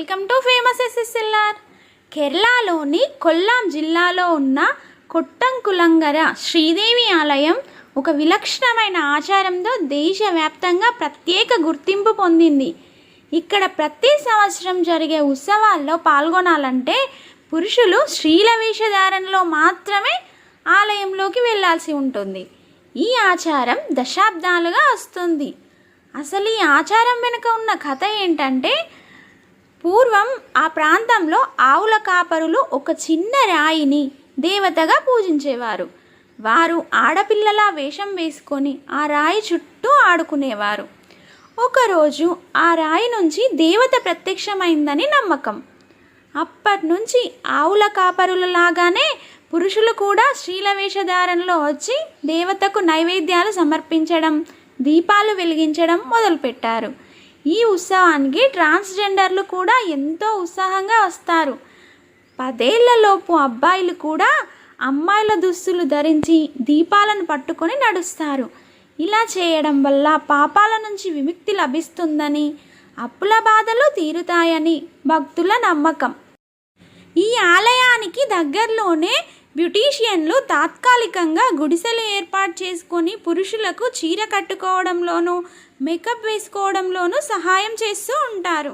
Welcome to famous ఎస్ఎస్ఎల్ఆర్. కేరళలోని కొల్లాం జిల్లాలో ఉన్న కొట్టంకులంగర శ్రీదేవి ఆలయం ఒక విలక్షణమైన ఆచారంతో దేశవ్యాప్తంగా ప్రత్యేక గుర్తింపు పొందింది. ఇక్కడ ప్రతి సంవత్సరం జరిగే ఉత్సవాల్లో పాల్గొనాలంటే పురుషులు స్త్రీల వేషధారణలో మాత్రమే ఆలయంలోకి వెళ్ళాల్సి ఉంటుంది. ఈ ఆచారం దశాబ్దాలుగా వస్తుంది. అసలు ఈ ఆచారం వెనుక ఉన్న కథ ఏంటంటే పూర్వం ఆ ప్రాంతంలో ఆవుల కాపరులు ఒక చిన్న రాయిని దేవతగా పూజించేవారు. వారు ఆడపిల్లల వేషం వేసుకొని ఆ రాయి చుట్టూ ఆడుకునేవారు. ఒకరోజు ఆ రాయి నుంచి దేవత ప్రత్యక్షమైందని నమ్మకం. అప్పటి నుంచి ఆవుల కాపరుల లాగానే పురుషులు కూడా స్త్రీల వేషధారణలో వచ్చి దేవతకు నైవేద్యాలు సమర్పించడం దీపాలు వెలిగించడం మొదలుపెట్టారు. ఈ ఉత్సవానికి ట్రాన్స్జెండర్లు కూడా ఎంతో ఉత్సాహంగా వస్తారు. పదేళ్ళలోపు అబ్బాయిలు కూడా అమ్మాయిల దుస్తులు ధరించి దీపాలను పట్టుకొని నడుస్తారు. ఇలా చేయడం వల్ల పాపాల నుంచి విముక్తి లభిస్తుందని అప్పుల బాధలు తీరుతాయని భక్తుల నమ్మకం. ఈ ఆలయానికి దగ్గరలోనే బ్యూటీషియన్లు తాత్కాలికంగా గుడిసెలు ఏర్పాటు చేసుకొని పురుషులకు చీర కట్టుకోవడంలోనూ మేకప్ వేసుకోవడంలోనూ సహాయం చేస్తూ ఉంటారు.